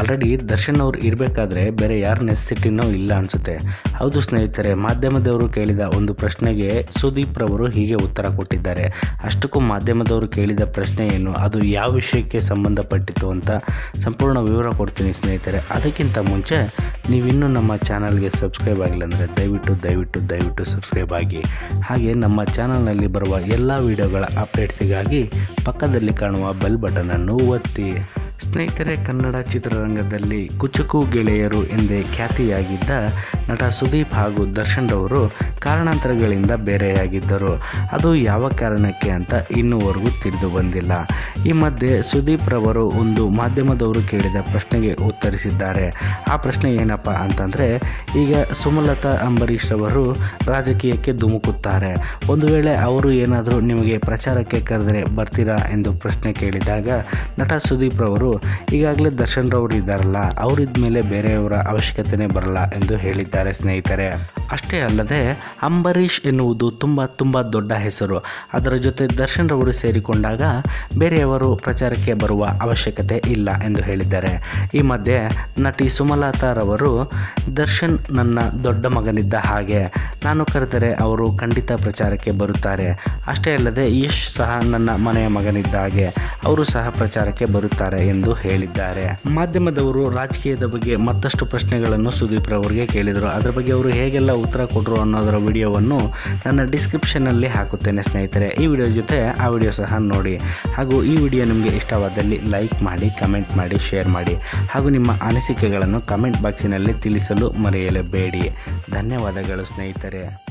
Already Darshan ಅವ್ರು ಇರಬೇಕಾದ್ರೆ ಬೇರೆ ಯಾರ ನೆಸೆಸಿಟಿನೂ ಇಲ್ಲ ಅನಿಸುತ್ತೆ. ಹೌದು ಸ್ನೇಹಿತರೆ, ಮಾಧ್ಯಮದವರು ಕೇಳಿದ ಒಂದು ಪ್ರಶ್ನೆಗೆ ಸುದೀಪ್ ರವರು ಹೀಗೆ ಉತ್ತರ ಕೊಟ್ಟಿದ್ದಾರೆ. ಅಷ್ಟಕ್ಕೂ ಮಾಧ್ಯಮದವರು ಕೇಳಿದ ಪ್ರಶ್ನೆ ಏನು? ಅದು ಯಾವ ವಿಷಯಕ್ಕೆ ಸಂಬಂಧಪಟ್ಟಿತ್ತು ಅಂತ ಸಂಪೂರ್ಣ ವಿವರ ಕೊಡ್ತೀನಿ ಸ್ನೇಹಿತರೆ. ಅದಕ್ಕಿಂತ ಮುಂಚೆ ನೀವಿನ್ನೂ ನಮ್ಮ ಚಾನಲ್ಗೆ ಸಬ್ಸ್ಕ್ರೈಬ್ ಆಗಿಲ್ಲ ಅಂದರೆ ದಯವಿಟ್ಟು ದಯವಿಟ್ಟು ದಯವಿಟ್ಟು ಸಬ್ಸ್ಕ್ರೈಬ್ ಆಗಿ. ಹಾಗೆ ನಮ್ಮ ಚಾನಲ್ನಲ್ಲಿ ಬರುವ ಎಲ್ಲ ವಿಡಿಯೋಗಳ ಅಪ್ಡೇಟ್ಸಿಗಾಗಿ ಪಕ್ಕದಲ್ಲಿ ಕಾಣುವ ಬೆಲ್ ಬಟನನ್ನು ಒತ್ತಿ. ಸ್ನೇಹಿತರೆ, ಕನ್ನಡ ಚಿತ್ರರಂಗದಲ್ಲಿ ಕುಚುಕು ಗೆಳೆಯರು ಎಂದೇ ಖ್ಯಾತಿಯಾಗಿದ್ದ ನಟ ಸುದೀಪ್ ಹಾಗೂ ದರ್ಶನ್ ರವರು ಕಾರಣಾಂತರಗಳಿಂದ ಬೇರೆಯಾಗಿದ್ದರು. ಅದು ಯಾವ ಕಾರಣಕ್ಕೆ ಅಂತ ಇನ್ನೂವರೆಗೂ ತಿಳಿದು ಬಂದಿಲ್ಲ. ಈ ಮಧ್ಯೆ ಸುದೀಪ್ ರವರು ಒಂದು ಮಾಧ್ಯಮದವರು ಕೇಳಿದ ಪ್ರಶ್ನೆಗೆ ಉತ್ತರಿಸಿದ್ದಾರೆ. ಆ ಪ್ರಶ್ನೆ ಏನಪ್ಪ ಅಂತಂದರೆ, ಈಗ ಸುಮಲತಾ ಅಂಬರೀಷ್ ರವರು ರಾಜಕೀಯಕ್ಕೆ ಧುಮುಕುತ್ತಾರೆ. ಒಂದು ವೇಳೆ ಅವರು ಏನಾದರೂ ನಿಮಗೆ ಪ್ರಚಾರಕ್ಕೆ ಕರೆದರೆ ಬರ್ತೀರಾ ಎಂದು ಪ್ರಶ್ನೆ ಕೇಳಿದಾಗ, ನಟ ಸುದೀಪ್ ರವರು, ಈಗಾಗಲೇ ದರ್ಶನ್ ರವರು ಇದ್ದಾರಲ್ಲ, ಅವರಿದ್ದ ಮೇಲೆ ಬೇರೆಯವರ ಅವಶ್ಯಕತೆನೇ ಬರಲ್ಲ ಎಂದು ಹೇಳಿದ್ದಾರೆ ಸ್ನೇಹಿತರೆ. ಅಷ್ಟೇ ಅಲ್ಲದೆ, ಅಂಬರೀಷ್ ಎನ್ನುವುದು ತುಂಬ ತುಂಬ ದೊಡ್ಡ ಹೆಸರು. ಅದರ ಜೊತೆ ದರ್ಶನ್ ರವರು ಸೇರಿಕೊಂಡಾಗ ಬೇರೆಯವರು ಪ್ರಚಾರಕ್ಕೆ ಬರುವ ಅವಶ್ಯಕತೆ ಇಲ್ಲ ಎಂದು ಹೇಳಿದ್ದಾರೆ. ಈ ಮಧ್ಯೆ ನಟಿ ಸುಮಲತಾರವರು ದರ್ಶನ್ ನನ್ನ ದೊಡ್ಡ ಮಗನಿದ್ದ ಹಾಗೆ ನಾನು ಕರೆದರೆ ಅವರು ಖಂಡಿತ ಪ್ರಚಾರಕ್ಕೆ ಬರುತ್ತಾರೆ. ಅಷ್ಟೇ ಅಲ್ಲದೆ ಯಶ್ ಸಹ ನನ್ನ ಮನೆಯ ಮಗನಿದ್ದ ಹಾಗೆ. ಅವರು ಸಹ ಪ್ರಚಾರಕ್ಕೆ ಬರುತ್ತಾರೆ ಎಂದು ಹೇಳಿದ್ದಾರೆ. ಮಾಧ್ಯಮದವರು ರಾಜಕೀಯದ ಬಗ್ಗೆ ಮತ್ತಷ್ಟು ಪ್ರಶ್ನೆಗಳನ್ನು ಸುದೀಪ್ ರವರಿಗೆ ಕೇಳಿದರು. ಅದರ ಬಗ್ಗೆ ಅವರು ಹೇಗೆಲ್ಲ ಉತ್ತರ ಕೊಟ್ಟರು ಅನ್ನೋದರ ವಿಡಿಯೋವನ್ನು ನನ್ನ ಡಿಸ್ಕ್ರಿಪ್ಷನ್ನಲ್ಲಿ ಹಾಕುತ್ತೇನೆ ಸ್ನೇಹಿತರೆ. ಈ ವಿಡಿಯೋ ಜೊತೆ ಆ ವಿಡಿಯೋ ಸಹ ನೋಡಿ. ಹಾಗೂ ಈ ವಿಡಿಯೋ ನಿಮಗೆ ಇಷ್ಟವಾದಲ್ಲಿ ಲೈಕ್ ಮಾಡಿ, ಕಮೆಂಟ್ ಮಾಡಿ, ಶೇರ್ ಮಾಡಿ. ಹಾಗೂ ನಿಮ್ಮ ಅನಿಸಿಕೆಗಳನ್ನು ಕಮೆಂಟ್ ಬಾಕ್ಸಿನಲ್ಲಿ ತಿಳಿಸಲು ಮರೆಯಲೇಬೇಡಿ. ಧನ್ಯವಾದಗಳು ಸ್ನೇಹಿತರೆ.